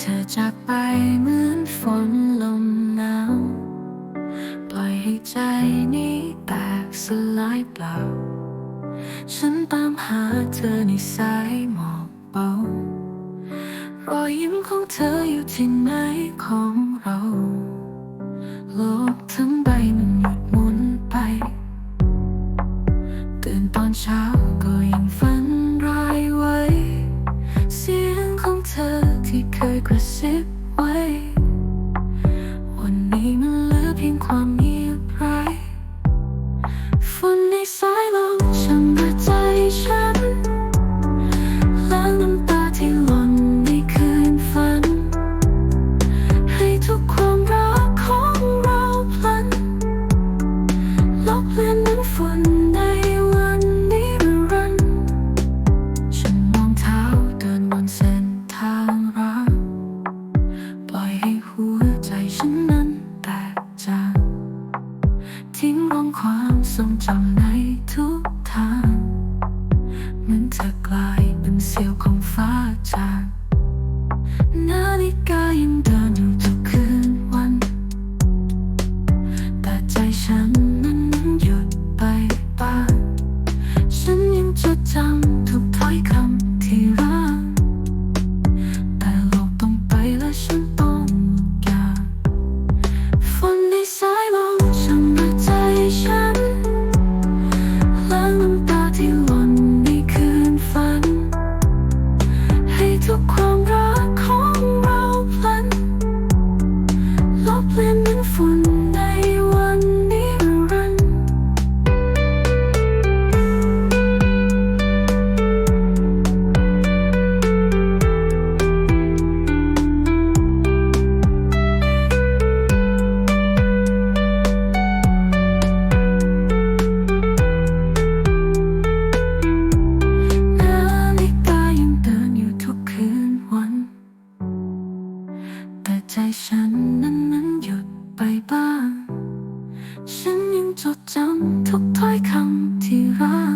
เธอจากไปเหมือนฝนลมหนาว ปล่อยให้ใจนี้แตกสลายเปล่า ฉันตามหาเธอในสายหมอกเบารอยยิ้มของเธออยู่ที่ไหนของเรา requisite ปล่อยให้หัวใจฉันนั้นแตกจากทิ้งร่องความทรงจำในทุกทางเหมือนเธอกลายเป็นเสี้ยวของฟ้าจากน้ันนั้นนั้นหยุดไปบ้าง ฉันยังจดจำทุกถ้อยคำที่รัก